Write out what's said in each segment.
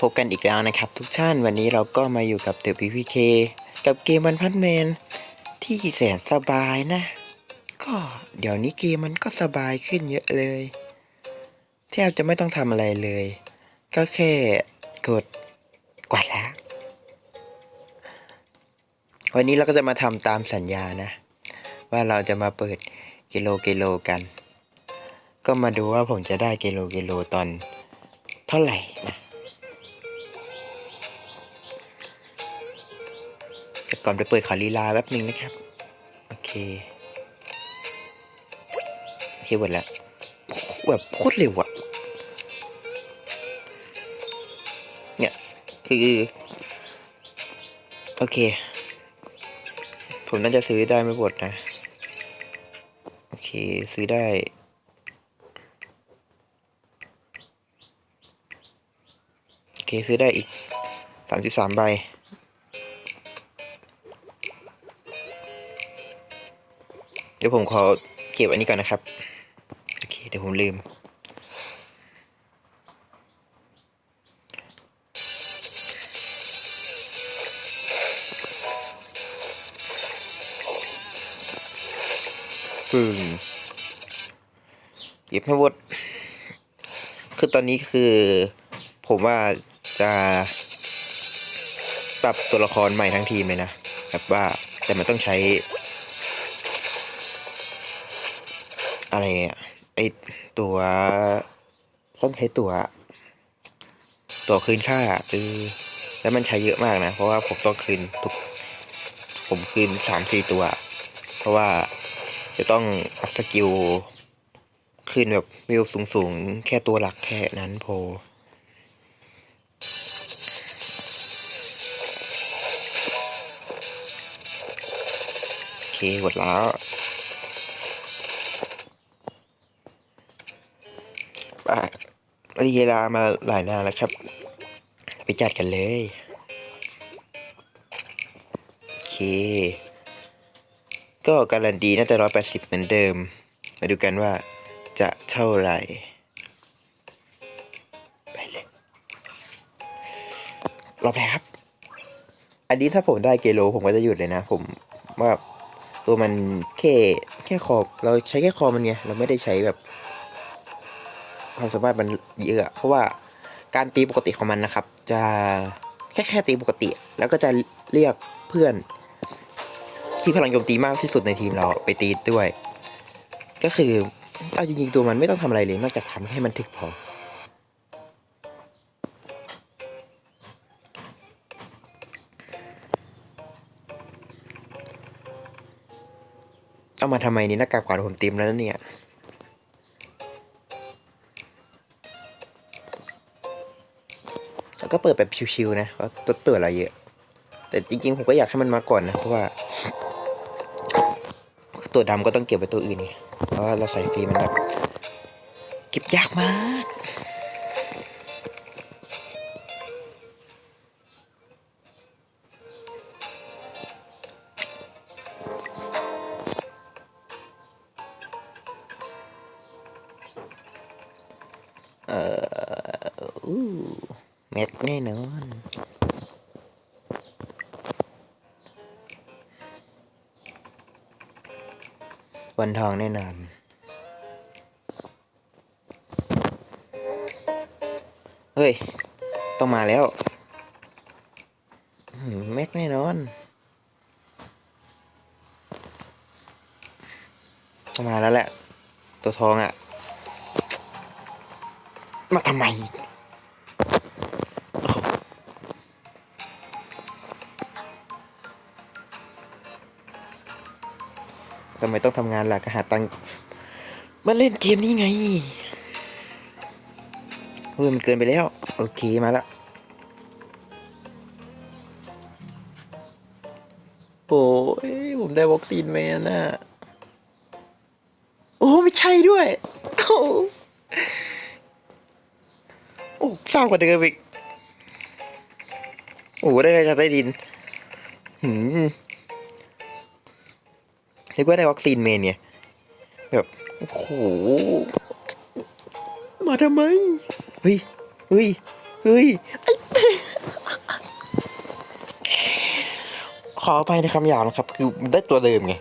พบกันอีกแล้วนะครับ ทุกท่านวันนี้เราก็มาอยู่กับเด e p พีเคกับเกมวันพันแมนที่แสนสบายนะ ก็เดี๋ยวนี้เกมมันก็สบายขึ้นเยอะเลยแทบจะไม่ต้องทำอะไรเลย ก็แค่กดกวาดล้างวันนี้เราก็จะมาทำตามสัญญานะ ว่าเราจะมาเปิดกิโลกิโลกัน ก็มาดูว่าผมจะได้กิโลกิโลตอนเท่าไหร่นะ ก่อนไปเปิดขอลีลาแป๊บหนึ่งนะครับ โอเค โอเคหมดแล้วแบบโคตรเร็วอะเนี่ย คือ โอเค ผมน่าจะซื้อได้ไม่หมดนะ โอเค ซื้อได้โอเค ซื้อได้อีกสามสิบสามใบ ดี๋ยวผมขอเก็บอันนี้ก่อนนะครับ โอเค เดี๋ยวผมลืม ปึ้งเก็บให้หมดคือตอนนี้คือ ผมว่าจะปรับตัวละครใหม่ทั้งทีมเลยนะ แบบว่าแต่มันต้องใช้ อะไรอะไอตัวต้องใช้ตัว ตัวคืนค่าคือแล้วมันใช้เยอะมากนะ เพราะว่าผมต้องคืนทุก ผมคืนสามสี่ตัว เพราะว่าจะต้องอัพสกิลคืนแบบวิวสูงๆ แค่ตัวหลักแค่นั้นพอโอเคหมดแล้ว อะรีเวลามาหลายนานแล้วครับ ไปจัดกันเลย โอเค ก็การันตีน่าจะร้อยแปดสิบเหมือนเดิม มาดูกันว่าจะเท่าไหร่ ไปเลยรอบแพ้ครับ อันนี้ถ้าผมได้เกโลผมก็จะหยุดเลยนะ ผมว่าตัวมันแค่แค่คอเราใช้แค่คอมันไงเราไม่ได้ใช้แบบ ความสามารถมันเยอะ เพราะว่าการตีปกติของมันนะครับ จะแค่แค่ตีปกติ แล้วก็จะเรียกเพื่อนที่พลังโจมตีมากที่สุดในทีมเราไปตีด้วย ก็คือเอาจริงๆตัวมันไม่ต้องทำอะไรเลยนอกจากทำให้มันถึกพอเอามาทำไมนี่หน้ากากกวาดผมเต็มแล้วเนี่ย ก็เปิดแบบชิวๆนะเพราะตัวเตืออะไรเยอะ แต่จริงๆ ผมก็อยากให้มันมาก่อนนะ เพราะว่า ตัวดำก็ต้องเก็บไว้ตัวอื่นไงเพราะเราใส่ฟรีมันแบบเก็บยากมากเอ่อ แม็กแน่นอนวันทองแน่นอนเฮ้ย ต้องมาแล้วอืมแม็กแน่นอน ต้องมาแล้วแหละ ตัวทองอะ่ะ มาทำไมำไมต้องทำงานล่ะก็หาตังค์มาเล่นเกมนี้ไงเฮ้ยมันเกินไปแล้ว โอเคมาละโอ้ยผมได้วัคซีนแมนน่ะโอ้ไม่ใช่ด้วยโอ้โอ้เศร้ากว่าเดิมอีกโอ้ได้ไรจากใต้ดินหืม เรียกว่าได้วัคซีนเมนเนี่ยแบบโอ้โหมาทำไมเฮ้ยเฮ้ยเฮ้ยไอ้เป้ขอไปในคำหยาบนะครับ คือได้ตัวเดิมไง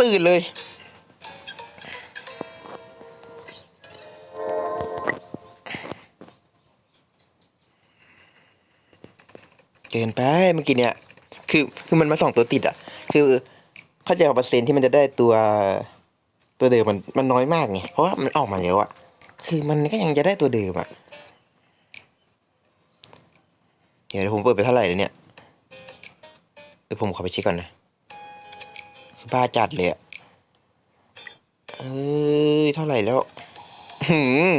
ตื่นเลย เกินไปเมื่อกี้เนี่ย คือคือมันมาสองตัวติดอะ คือเข้าใจว่าเปอร์เซ็นต์ที่มันจะได้ตัวตัวเดิมมันมันน้อยมากไงเพราะว่ามันออกมาแล้วอะ คือมันก็ยังจะได้ตัวเดิมอะเดี๋ยวผมเปิดไปเท่าไหร่แล้วเนี่ยเดี๋ยวผมขอไปเช็คก่อนนะคือบ้าจัดเลยอะเอ้ยเท่าไหร่แล้วหืม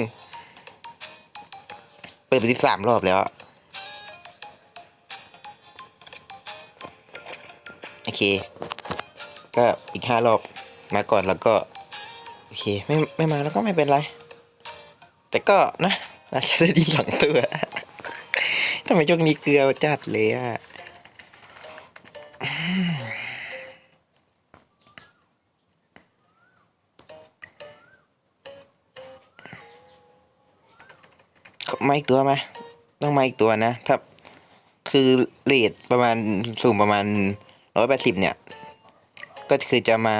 เปิดไปสิบสามรอบแล้วอะ โอเค ก็อีกห้ารอบมาก่อนแล้วก็โอเคไม่ไม่มาแล้วก็ไม่เป็นไร แต่ก็นะน่าจะได้ดีหลังตัวทำไมช่วงนี้เกลือจัดเลยอะมาอีกตัวไหมต้องมาอีกตัวนะ ถ้าคือเลทประมาณสูงประมาณ ร้อยแปดสิบเนี่ย ก็คือจะมา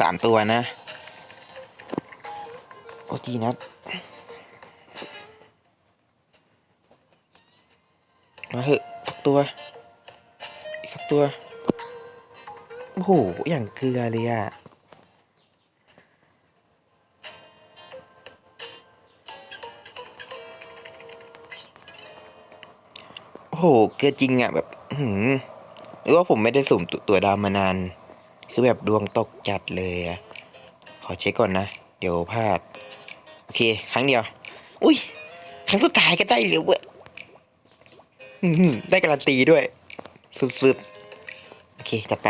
สามตัวนะ โอ้จีนัดมาเหอะสักตัว อีกสักตัว โอ้โห อย่างเกลือเลยอะ โอ้โหเกือจริงอะแบบอื้อหือหรือว่าผมไม่ได้สุ่มตัวดาวมานาน คือแบบดวงตกจัดเลยอะขอเช็คก่อนนะ เดี๋ยวพลาด โอเค ครั้งเดียว อุ้ย ครั้งสุดท้ายก็ได้เหลยเว้ยอื้อหือได้การันตีด้วย สุดๆ โอเค จัดไป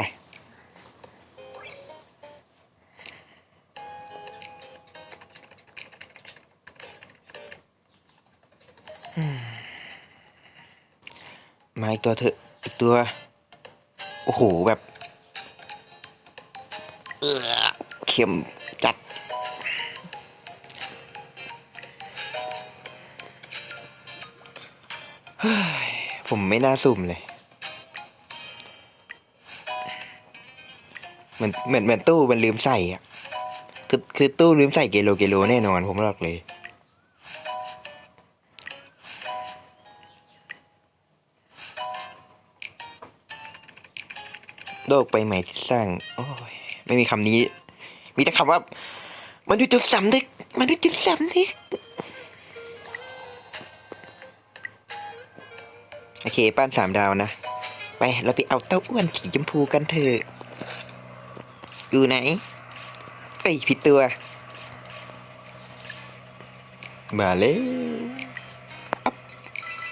อีกตัวเถอะอีกตัว โอ้โหแบบเออเข็มจัด ผมไม่น่าสุ่มเลย เหมือนเหมือนเหมือนตู้มันลืมใส่อะ คือคือตู้ลืมใส่เกโลเกโลแน่นอนผมบอกเลย โลกใบใหม่ที่สร้าง โอ้ย ไม่มีคำนี้ มีแต่คำว่า มันดูจุดสำนึกมันดูจุดสำนึกโอเคป้านสามดาวนะ ไป เราไปเอาเต้าอ้วนสีชมพูกันเถอะอยู่ไหนเอ้ผิดตัว มาเลยอัพ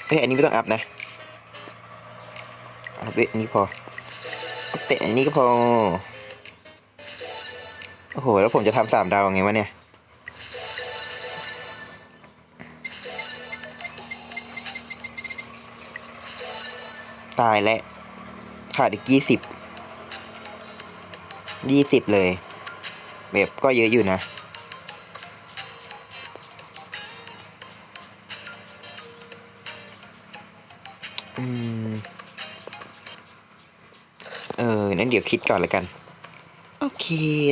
เฮ้ยอันนี้ไม่ต้องอัพนะเอาเว้ยอันนี้พอ แต่อันนี้ก็พอ โอ้โห แล้วผมจะทำสามดาวยังไงวะเนี่ย ตายแล้ว ขาดอีกยี่สิบ ยี่สิบเลย แบบก็เยอะอยู่นะอืม เออนั้นเดี๋ยวคิดก่อนแล้วกัน โอเค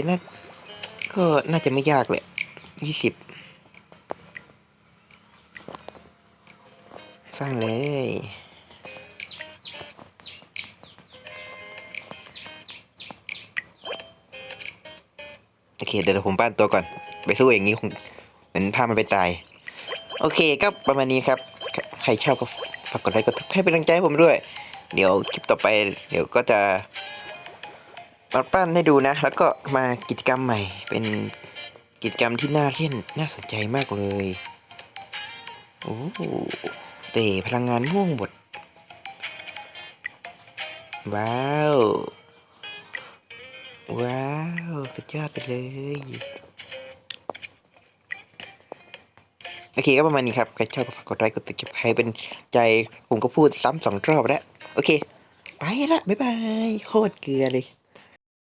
น่าก็น่าจะไม่ยากเลยยี่สิบสร้างเลย โอเค เดี๋ยวผมปั้นตัวก่อน ไปสู้อย่างนี้คงเหมือนพามันไปตาย โอเคก็ประมาณนี้ครับ ใครชอบก็ฝากกดไลค์กดให้เป็นกำลังใจให้ผมด้วย เดี๋ยวคลิปต่อไปเดี๋ยวก็จะมาปั้นให้ดูนะ แล้วก็มากิจกรรมใหม่ เป็นกิจกรรมที่น่าเล่นน่าสนใจมากเลยโอ้เตะพลังงานม่วงบดว้าว ว้าว สุดยอดไปเลย โอเคก็ประมาณนี้ครับ ใครชอบก็ฝากกดไลค์กดติดตามให้เป็นใจผมก็พูดซ้ำสองรอบแล้ว โอเค ไปละ บ๊ายบาย โคตรเกลือเลย